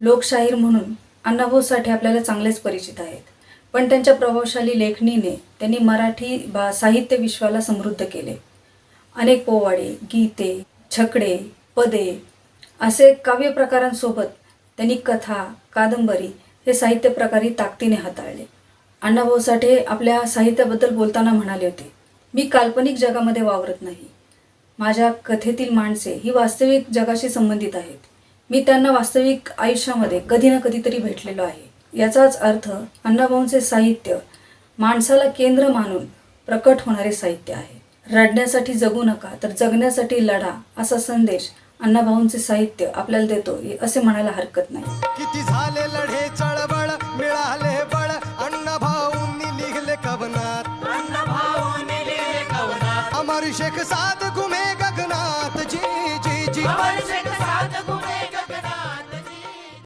लोकशाहीर म्हणून अण्णाभाऊ साठे आपल्याला चांगलेच परिचित आहेत. पण त्यांच्या प्रभावशाली लेखणीने त्यांनी मराठी भा साहित्य विश्वाला समृद्ध केले. अनेक पोवाडे गीते छकडे पदे असे काव्य प्रकारांसोबत त्यांनी कथा कादंबरी हे साहित्य प्रकारही ताकदीने हाताळले. अण्णाभाऊ साठे आपल्या साहित्याबद्दल बोलताना म्हणाले होते मी काल्पनिक जगामध्ये वावरत नाही. माझ्या कथेतील माणसे ही वास्तविक जगाशी संबंधित आहेत. मी त्यांना वास्तविक आयुष्यामध्ये कधी ना कधीतरी भेटलेलो आहे. याचाच अर्थ अण्णाभाऊंचे साहित्य माणसाला केंद्र मानून प्रकट होणारे साहित्य आहे. रडण्यासाठी जगू नका तर जगण्यासाठी लढा असा संदेश अण्णाभाऊंचे साहित्य आपल्याला देतो असे म्हणायला हरकत नाही. किती झाले लढे चळवळ मिळाले बळ अण्णाभाऊंनी लिहिले कवनात. अमर शेख साध गुमे गगनात. जी जी जी. अमर शेख साध